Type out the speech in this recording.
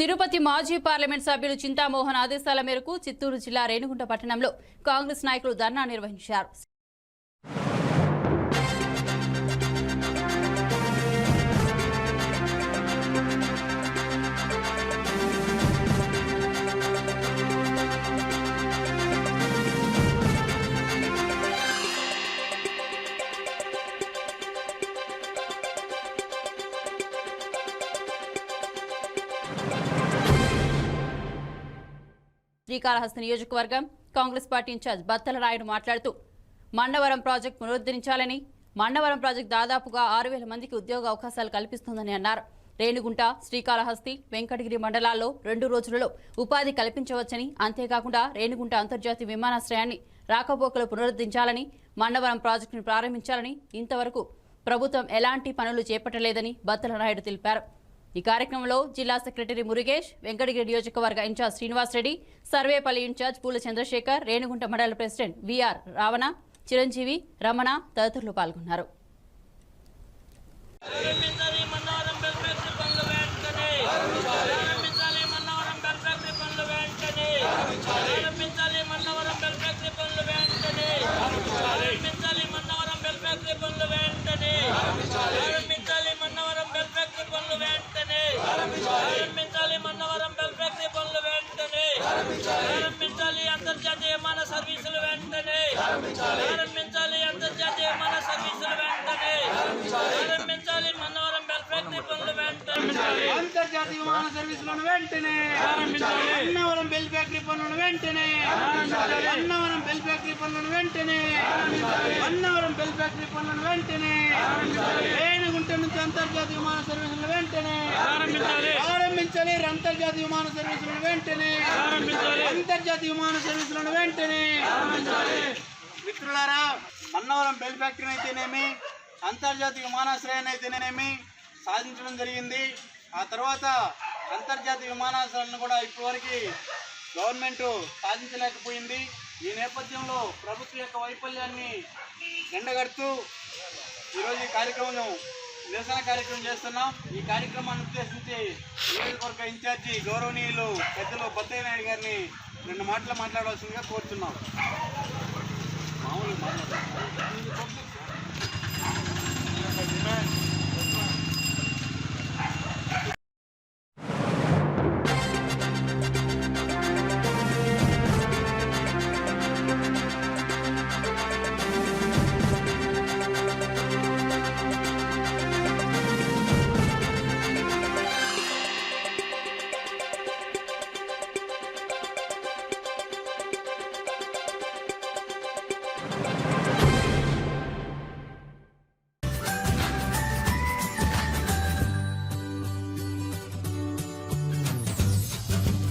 తిరుపతి మాజీ పార్లమెంట్ సభ్యులు చింతామోహన్ ఆదేశాల మేరకు చిత్తూరు జిల్లా రేణుగుంట పట్టణంలో కాంగ్రెస్ నాయకులు ధర్నా నిర్వహించారు. శ్రీకాళహస్తి నియోజకవర్గం కాంగ్రెస్ పార్టీ ఇన్ఛార్జ్ బత్తల రాయుడు మాట్లాడుతూ మండవరం ప్రాజెక్టు పునరుద్ధరించాలని మండవరం ప్రాజెక్టు దాదాపుగా ఆరు వేల మందికి ఉద్యోగ అవకాశాలు కల్పిస్తుందని అన్నారు. రేణిగుంట శ్రీకాళహస్తి వెంకటగిరి మండలాల్లో రెండు రోజులలో ఉపాధి కల్పించవచ్చని అంతేకాకుండా రేణిగుంట అంతర్జాతీయ విమానాశ్రయాన్ని రాకపోకలు పునరుద్ధరించాలని మండవరం ప్రాజెక్టును ప్రారంభించాలని ఇంతవరకు ప్రభుత్వం ఎలాంటి పనులు చేపట్టలేదని బత్తల నాయుడు తెలిపారు. ఈ కార్యక్రమంలో జిల్లా సెక్రటరీ మురుగేష్ వెంకటగిరి నియోజకవర్గ ఇన్ఛార్జ్ శ్రీనివాసరెడ్డి సర్వేపల్లి ఇన్ఛార్జ్ పూల చంద్రశేఖర్ రేణుగుంట మండల president V R Ravana Chiranjeevi Ramana తదితరులు పాల్గొన్నారు. ప్రారంభించాలి. అంతర్జాతీయ విమాన సర్వీసులు వెంటనే. ప్రారంభించాలి. అంతర్జాతీయ విమాన సర్వీసులు వెంటనే. ప్రారంభించాలి. మన్నవరం బెల్ఫేక్టరీ పనులు వెంటనే. అంతర్జాతీయ విమాన సర్వీసులను వెంటనే. అన్నవరం బెల్ ఫ్యాక్టరీ పనులను వెంటనే. అన్నవరం బెల్ ఫ్యాక్టరీ పనులను వెంటనే అన్నవరం బెల్ ఫ్యాక్టరీ పనులను వెంటనే రేణిగుంట నుంచి అంతర్జాతీయ విమాన సర్వీసులను వెంటనే ప్రారంభించాలి అంతర్జాతీయ విమాన సర్వీసులను వెంటనే అంతర్జాతీయ విమాన సర్వీసులను వెంటనే మిత్రులారా అన్నవరం బెల్ ఫ్యాక్టరీని అయితేనేమి అంతర్జాతీయ విమానాశ్రయాన్ని అయితేనేమి సాధించడం జరిగింది. ఆ తర్వాత అంతర్జాతీయ విమానాశ్రయాలను కూడా ఇప్పటివరకు గవర్నమెంట్ సాధించలేకపోయింది. ఈ నేపథ్యంలో ప్రభుత్వం యొక్క వైఫల్యాన్ని ఎండగడుతూ ఈరోజు ఈ కార్యక్రమం నిరసన కార్యక్రమం చేస్తున్నాం. ఈ కార్యక్రమాన్ని ఉద్దేశించి నియోజకవర్గ ఇన్ఛార్జి గౌరవనీయులు పెద్దలు బద్దయ్య నాయుడు గారిని రెండు మాటలు మాట్లాడవలసిందిగా కోరుతున్నాం మామూలు